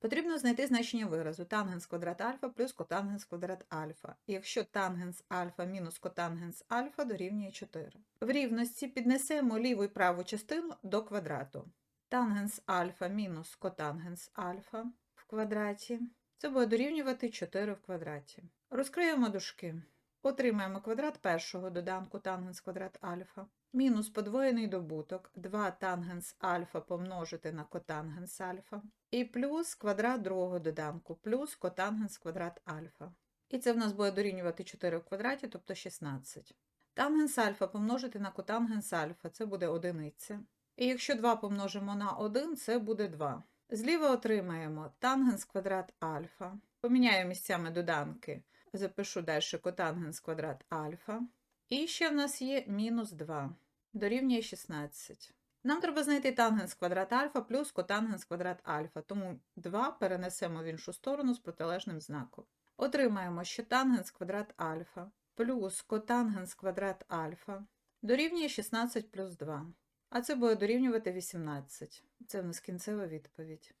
Потрібно знайти значення виразу тангенс квадрат альфа плюс котангенс квадрат альфа, якщо тангенс альфа мінус котангенс альфа дорівнює 4. В рівності піднесемо ліву і праву частину до квадрату. Тангенс альфа мінус котангенс альфа в квадраті. Це буде дорівнювати 4 в квадраті. Розкриємо дужки. Отримаємо квадрат першого доданку тангенс квадрат альфа. Мінус подвоєний добуток 2 тангенс альфа помножити на котангенс альфа. І плюс квадрат другого доданку, плюс котангенс квадрат альфа. І це в нас буде дорівнювати 4 в квадраті, тобто 16. Тангенс альфа помножити на котангенс альфа, це буде одиниця. І якщо 2 помножимо на 1, це буде 2. Зліва отримаємо тангенс квадрат альфа. Поміняю місцями доданки. Запишу далі котангенс квадрат альфа. І ще в нас є мінус 2. Дорівнює 16. Нам треба знайти тангенс квадрат альфа плюс котангенс квадрат альфа, тому 2 перенесемо в іншу сторону з протилежним знаком. Отримаємо, що тангенс квадрат альфа плюс котангенс квадрат альфа дорівнює 16 плюс 2. А це буде дорівнювати 18. Це в нас кінцева відповідь.